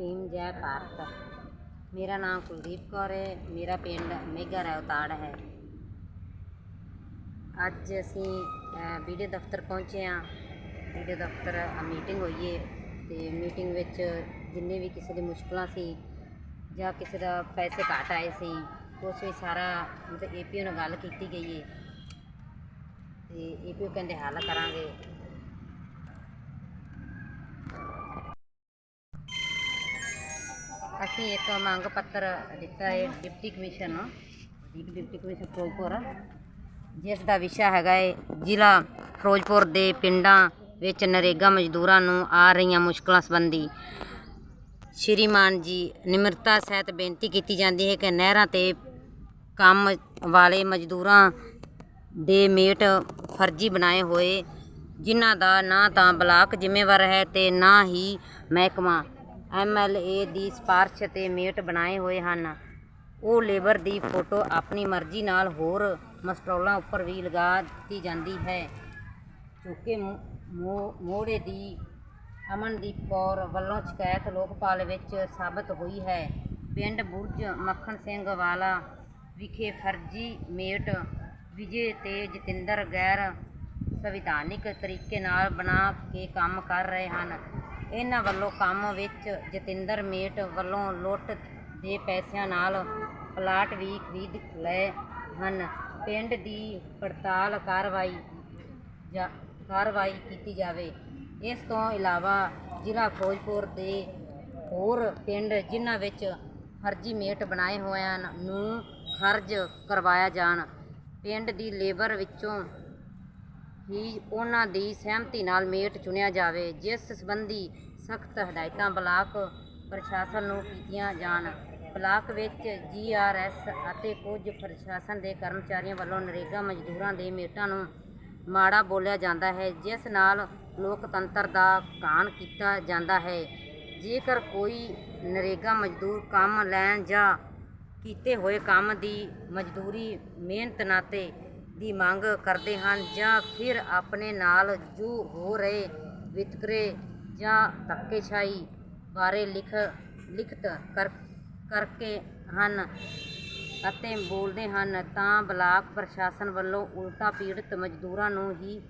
ਭੀਮ ਜੈ ਭਾਰਤ। ਮੇਰਾ ਨਾਮ ਕੁਲਦੀਪ ਕੌਰ ਹੈ। ਮੇਰਾ ਪਿੰਡ ਮੇਘਾ ਰੌਤਾੜ ਹੈ। ਅੱਜ ਅਸੀਂ ਵੀਡੀਓ ਦਫ਼ਤਰ ਪਹੁੰਚੇ ਹਾਂ। ਵੀਡੀਓ ਦਫ਼ਤਰ ਮੀਟਿੰਗ ਹੋਈ ਹੈ ਤੇ ਮੀਟਿੰਗ ਵਿੱਚ ਜਿੰਨੇ ਵੀ ਕਿਸੇ ਦੀ ਮੁਸ਼ਕਲਾਂ ਸੀ ਜਾਂ ਕਿਸੇ ਦਾ ਪੈਸੇ ਘੱਟ ਆਏ ਸੀ, ਉਸ ਵਿੱਚ ਸਾਰਾ ਮਤਲਬ ਏਪੀਓ ਨਾਲ ਗੱਲ ਕੀਤੀ ਗਈ ਹੈ ਤੇ ਏਪੀਓ ਕਹਿੰਦੇ ਹੱਲ ਕਰਾਂਗੇ। ਅਸੀਂ ਇੱਕ ਮੰਗ ਪੱਤਰ ਦਿੱਤਾ ਹੈ ਡਿਪਟੀ ਕਮਿਸ਼ਨ ਨੂੰ ਇੱਕ ਡਿਪਟੀ ਕਮਿਸ਼ਨ ਫਿਰੋਜ਼ਪੁਰ। ਜਿਸ ਦਾ ਵਿਸ਼ਾ ਹੈਗਾ ਹੈ ਜ਼ਿਲ੍ਹਾ ਫਿਰੋਜ਼ਪੁਰ ਦੇ ਪਿੰਡਾਂ ਵਿੱਚ ਨਰੇਗਾ ਮਜ਼ਦੂਰਾਂ ਨੂੰ ਆ ਰਹੀਆਂ ਮੁਸ਼ਕਲਾਂ ਸੰਬੰਧੀ। ਸ਼੍ਰੀਮਾਨ ਜੀ, ਨਿਮਰਤਾ ਸਹਿਤ ਬੇਨਤੀ ਕੀਤੀ ਜਾਂਦੀ ਹੈ ਕਿ ਨਹਿਰਾਂ ਤੇ ਕੰਮ ਵਾਲੇ ਮਜ਼ਦੂਰਾਂ ਦੇ ਮੇਟ ਫਰਜ਼ੀ ਬਣਾਏ ਹੋਏ, ਜਿਨ੍ਹਾਂ ਦਾ ਨਾ ਤਾਂ ਬਲਾਕ ਜ਼ਿੰਮੇਵਾਰ ਹੈ ਤੇ ਨਾ ਹੀ ਮਹਿਕਮਾ। ਐਮਐਲਏ ਦੀ ਸਿਫਾਰਸ਼ ਤੇ ਮੇਟ ਬਣਾਏ ਹੋਏ ਹਨ। ਉਹ ਲੇਬਰ ਦੀ ਫੋਟੋ ਆਪਣੀ ਮਰਜ਼ੀ ਨਾਲ ਹੋਰ ਮਸਟੋਲਾਂ ਉੱਪਰ ਵੀ ਲਗਾ ਦਿੱਤੀ ਜਾਂਦੀ ਹੈ। ਚੁੱਕੇ ਮੋੜੇ ਦੀ ਅਮਨਦੀਪ ਕੌਰ ਵੱਲੋਂ ਸ਼ਿਕਾਇਤ ਲੋਕਪਾਲ ਵਿੱਚ ਸਾਬਤ ਹੋਈ ਹੈ। ਪਿੰਡ ਬੁਰਜ ਮੱਖਣ ਸਿੰਘ ਵਾਲਾ ਵਿਖੇ ਫਰਜ਼ੀ ਮੇਟ ਵਿਜੇ ਤੇ ਜਤਿੰਦਰ ਗੈਰ ਸੰਵਿਧਾਨਿਕ ਤਰੀਕੇ ਨਾਲ ਬਣਾ ਕੇ ਕੰਮ ਕਰ ਰਹੇ ਹਨ। ਇਹਨਾਂ ਵੱਲੋਂ ਕੰਮ ਵਿੱਚ ਜਤਿੰਦਰ ਮੇਟ ਵੱਲੋਂ ਲੁੱਟ ਦੇ ਪੈਸਿਆਂ ਨਾਲ ਪਲਾਟ ਵੀ ਖਰੀਦ ਲਏ ਹਨ। ਪਿੰਡ ਦੀ ਪੜਤਾਲ ਕਾਰਵਾਈ ਜਾਂ, ਕਾਰਵਾਈ ਕੀਤੀ ਜਾਵੇ। ਇਸ ਤੋਂ ਇਲਾਵਾ ਜ਼ਿਲ੍ਹਾ ਫਿਰੋਜ਼ਪੁਰ ਦੇ ਹੋਰ ਪਿੰਡ ਜਿਨ੍ਹਾਂ ਵਿੱਚ ਫਰਜ਼ੀ ਮੇਟ ਬਣਾਏ ਹੋਏ ਹਨ, ਨੂੰ ਖਰਜ ਕਰਵਾਇਆ ਜਾਣ। ਪਿੰਡ ਦੀ ਲੇਬਰ ਵਿੱਚੋਂ ਹੀ ਉਹਨਾਂ ਦੀ ਸਹਿਮਤੀ ਨਾਲ ਮੇਟ ਚੁਣਿਆ ਜਾਵੇ, ਜਿਸ ਸੰਬੰਧੀ ਸਖਤ ਹਦਾਇਤਾਂ ਬਲਾਕ ਪ੍ਰਸ਼ਾਸਨ ਨੂੰ ਕੀਤੀਆਂ ਜਾਣ। ਬਲਾਕ ਵਿੱਚ ਜੀਆਰਐਸ ਅਤੇ ਕੁਝ ਪ੍ਰਸ਼ਾਸਨ ਦੇ ਕਰਮਚਾਰੀਆਂ ਵੱਲੋਂ ਨਰੇਗਾ ਮਜ਼ਦੂਰਾਂ ਦੇ ਮੇਟਾਂ ਨੂੰ ਮਾੜਾ ਬੋਲਿਆ ਜਾਂਦਾ ਹੈ, ਜਿਸ ਨਾਲ ਲੋਕਤੰਤਰ ਦਾ ਕਾਣ ਕੀਤਾ ਜਾਂਦਾ ਹੈ। ਜੇਕਰ ਕੋਈ ਨਰੇਗਾ ਮਜ਼ਦੂਰ ਕੰਮ ਲੈਣ ਜਾਂ ਕੀਤੇ ਹੋਏ ਕੰਮ ਦੀ ਮਜ਼ਦੂਰੀ ਮਿਹਨਤ ਨਾਤੇ ਦੀ ਮੰਗ ਕਰਦੇ ਹਨ ਜਾਂ ਫਿਰ ਆਪਣੇ ਨਾਲ ਜੋ ਹੋ ਰਹੇ ਵਿਤਕਰੇ ਜਾਂ ਧੱਕੇਸ਼ਾਹੀ ਬਾਰੇ ਲਿਖ, ਲਿਖਤ ਕਰ, ਕਰਕੇ ਹਨ ਅਤੇ ਬੋਲਦੇ ਹਨ, ਤਾਂ ਬਲਾਕ ਪ੍ਰਸ਼ਾਸਨ ਵੱਲੋਂ ਉਲਟਾ ਪੀੜਤ ਮਜ਼ਦੂਰਾਂ ਨੂੰ ਹੀ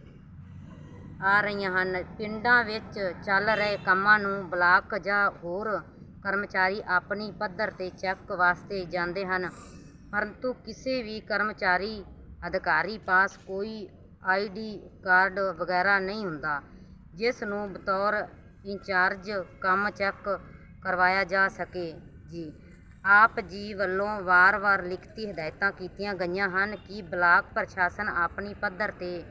ਆ ਰਹੀਆਂ ਹਨ। ਪਿੰਡਾਂ ਵਿੱਚ ਚੱਲ ਰਹੇ ਕੰਮਾਂ ਨੂੰ ਬਲਾਕ ਜਾਂ ਹੋਰ ਕਰਮਚਾਰੀ ਆਪਣੀ ਪੱਧਰ ਤੇ ਚੈੱਕ ਵਾਸਤੇ ਜਾਂਦੇ ਹਨ, ਪਰੰਤੂ ਕਿਸੇ ਵੀ ਕਰਮਚਾਰੀ ਅਧਿਕਾਰੀ ਪਾਸ ਕੋਈ ਆਈਡੀ ਕਾਰਡ ਵਗੈਰਾ ਨਹੀਂ ਹੁੰਦਾ, ਜਿਸ ਨੂੰ ਬਤੌਰ ਇੰਚਾਰਜ ਕੰਮ ਚੈੱਕ ਕਰਵਾਇਆ ਜਾ ਸਕੇ। ਜੀ, ਆਪ ਜੀ ਵੱਲੋਂ ਵਾਰ-ਵਾਰ ਲਿਖਤੀ ਹਦਾਇਤਾਂ ਕੀਤੀਆਂ ਗਈਆਂ ਹਨ ਕਿ ਬਲਾਕ ਪ੍ਰਸ਼ਾਸਨ ਆਪਣੀ ਪੱਧਰ ਤੇ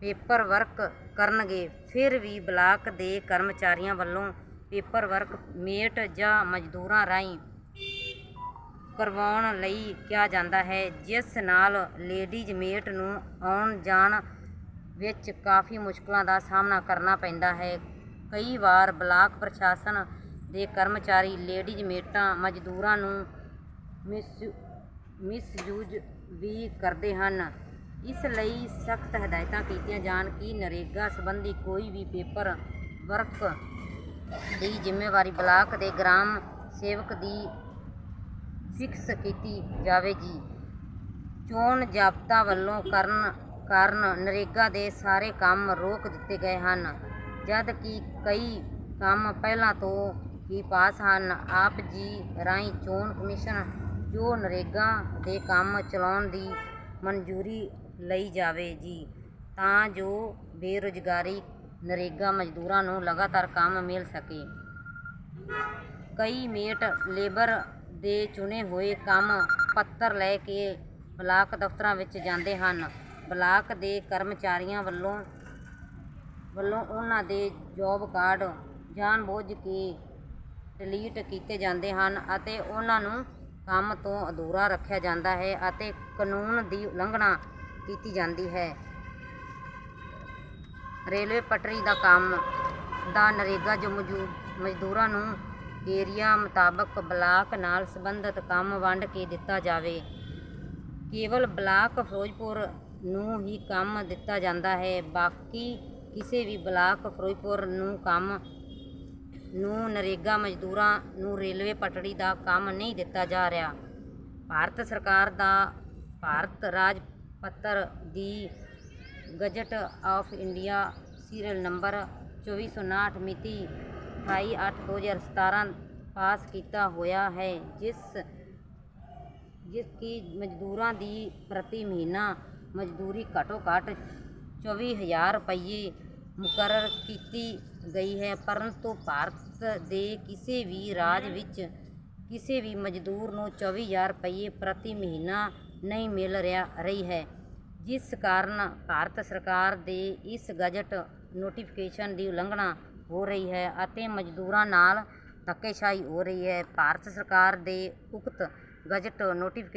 ਪੇਪਰ ਵਰਕ ਕਰਨਗੇ, ਫਿਰ ਵੀ ਬਲਾਕ ਦੇ ਕਰਮਚਾਰੀਆਂ ਵੱਲੋਂ ਪੇਪਰ ਵਰਕ ਮੇਟ ਜਾਂ ਮਜ਼ਦੂਰਾਂ ਰਾਹੀਂ ਕਰਵਾਉਣ ਲਈ ਕਿਹਾ ਜਾਂਦਾ ਹੈ, ਜਿਸ ਨਾਲ ਲੇਡੀਜ਼ ਮੇਟ ਨੂੰ ਆਉਣ ਜਾਣ ਵਿੱਚ ਕਾਫੀ ਮੁਸ਼ਕਲਾਂ ਦਾ ਸਾਹਮਣਾ ਕਰਨਾ ਪੈਂਦਾ ਹੈ। ਕਈ ਵਾਰ ਬਲਾਕ ਪ੍ਰਸ਼ਾਸਨ ਦੇ ਕਰਮਚਾਰੀ ਲੇਡੀਜ਼ ਮੇਟਾਂ ਮਜ਼ਦੂਰਾਂ ਨੂੰ ਮਿਸ, ਮਿਸਯੂਜ ਵੀ ਕਰਦੇ ਹਨ। ਇਸ ਲਈ ਸਖਤ ਹਦਾਇਤਾਂ ਕੀਤੀਆਂ ਜਾਣ ਕਿ ਨਰੇਗਾ ਸੰਬੰਧੀ ਕੋਈ ਵੀ ਪੇਪਰ ਵਰਕ ਦੀ ਜ਼ਿੰਮੇਵਾਰੀ ਬਲਾਕ ਦੇ ਗ੍ਰਾਮ ਸੇਵਕ ਦੀ ਫਿਕਸ ਕੀਤੀ ਜਾਵੇਗੀ। ਚੋਣ ਜਾਬਤਾ ਵੱਲੋਂ ਕਰਨ, ਕਾਰਨ ਨਰੇਗਾ ਦੇ ਸਾਰੇ ਕੰਮ ਰੋਕ ਦਿੱਤੇ ਗਏ ਹਨ, ਜਦ ਕਿ ਕਈ ਕੰਮ ਪਹਿਲਾਂ ਤੋਂ ਹੀ ਪਾਸ ਹਨ। ਆਪ ਜੀ ਰਾਹੀਂ ਚੋਣ ਕਮਿਸ਼ਨ ਜੋ ਨਰੇਗਾ ਦੇ ਕੰਮ ਚਲਾਉਣ ਦੀ ਮਨਜ਼ੂਰੀ ਲਈ ਜਾਵੇ ਜੀ ਤਾਂ ਜੋ ਬੇਰੁਜ਼ਗਾਰੀ ਨਰੇਗਾ ਮਜ਼ਦੂਰਾਂ ਨੂੰ ਲਗਾਤਾਰ ਕੰਮ ਮਿਲ ਸਕੇ। ਕਈ ਮੇਟ ਲੇਬਰ ਦੇ ਚੁਣੇ ਹੋਏ ਕੰਮ ਪੱਤਰ ਲੈ ਕੇ ਬਲਾਕ ਦਫ਼ਤਰਾਂ ਵਿੱਚ ਜਾਂਦੇ ਹਨ। ਬਲਾਕ ਦੇ ਕਰਮਚਾਰੀਆਂ ਵੱਲੋਂ ਵੱਲੋਂ ਉਹਨਾਂ ਦੇ ਜੋਬ ਕਾਰਡ ਜਾਣਬੁੱਝ ਕੇ ਡਿਲੀਟ ਕੀਤੇ ਜਾਂਦੇ ਹਨ ਅਤੇ ਉਹਨਾਂ ਨੂੰ ਕੰਮ ਤੋਂ ਅਧੂਰਾ ਰੱਖਿਆ ਜਾਂਦਾ ਹੈ ਅਤੇ ਕਾਨੂੰਨ ਦੀ ਉਲੰਘਣਾ ਕੀਤੀ ਜਾਂਦੀ ਹੈ। ਰੇਲਵੇ ਪਟਰੀ ਦਾ ਕੰਮ ਦਾ ਨਰੇਗਾ ਜੋ ਮਜ਼ਦੂਰਾਂ ਨੂੰ ਏਰੀਆ ਮੁਤਾਬਕ ਬਲਾਕ ਨਾਲ ਸੰਬੰਧਿਤ ਕੰਮ ਵੰਡ ਕੇ ਦਿੱਤਾ ਜਾਵੇ। ਕੇਵਲ ਬਲਾਕ ਫਿਰੋਜ਼ਪੁਰ ਨੂੰ ਹੀ ਕੰਮ ਦਿੱਤਾ ਜਾਂਦਾ ਹੈ, ਬਾਕੀ ਕਿਸੇ ਵੀ ਬਲਾਕ ਫਿਰੋਜ਼ਪੁਰ ਨੂੰ ਕੰਮ ਨੂੰ ਨਰੇਗਾ ਮਜ਼ਦੂਰਾਂ ਨੂੰ ਰੇਲਵੇ ਪਟੜੀ ਦਾ ਕੰਮ ਨਹੀਂ ਦਿੱਤਾ ਜਾ ਰਿਹਾ। ਭਾਰਤ ਸਰਕਾਰ ਦਾ ਭਾਰਤ ਰਾਜ ਪੱਤਰ ਦੀ gazette of India serial number 2459 ਮਿਤੀ 28/8/2017 ਪਾਸ ਕੀਤਾ ਹੋਇਆ ਹੈ, ਜਿਸ ਜਿਸ ਕੀ ਮਜ਼ਦੂਰਾਂ ਦੀ ਪ੍ਰਤੀ ਮਹੀਨਾ ਮਜ਼ਦੂਰੀ ਘੱਟੋ ਘੱਟ 24000 ਰੁਪਏ ਮੁਕਰਰ ਕੀਤੀ ਗਈ ਹੈ। ਪਰੰਤੂ ਭਾਰਤ ਦੇ ਕਿਸੇ ਵੀ ਰਾਜ ਵਿੱਚ ਕਿਸੇ ਵੀ ਮਜ਼ਦੂਰ ਨੂੰ 24000 ਰੁਪਏ ਪ੍ਰਤੀ ਮਹੀਨਾ ਨਹੀਂ ਮਿਲ ਰਿਹਾ ਰਹੀ ਹੈ, ਜਿਸ ਕਾਰਨ ਭਾਰਤ ਸਰਕਾਰ ਦੇ ਇਸ ਗਜਟ ਨੋਟੀਫਿਕੇਸ਼ਨ ਦੀ ਉਲੰਘਣਾ ਹੋ ਰਹੀ ਹੈ ਅਤੇ ਮਜ਼ਦੂਰਾਂ ਨਾਲ ਧੱਕੇਸ਼ਾਹੀ ਹੋ ਰਹੀ ਹੈ। ਭਾਰਤ ਸਰਕਾਰ ਦੇ ਉਕਤ ਗਜਟ ਨੋਟੀਫਿਕੇ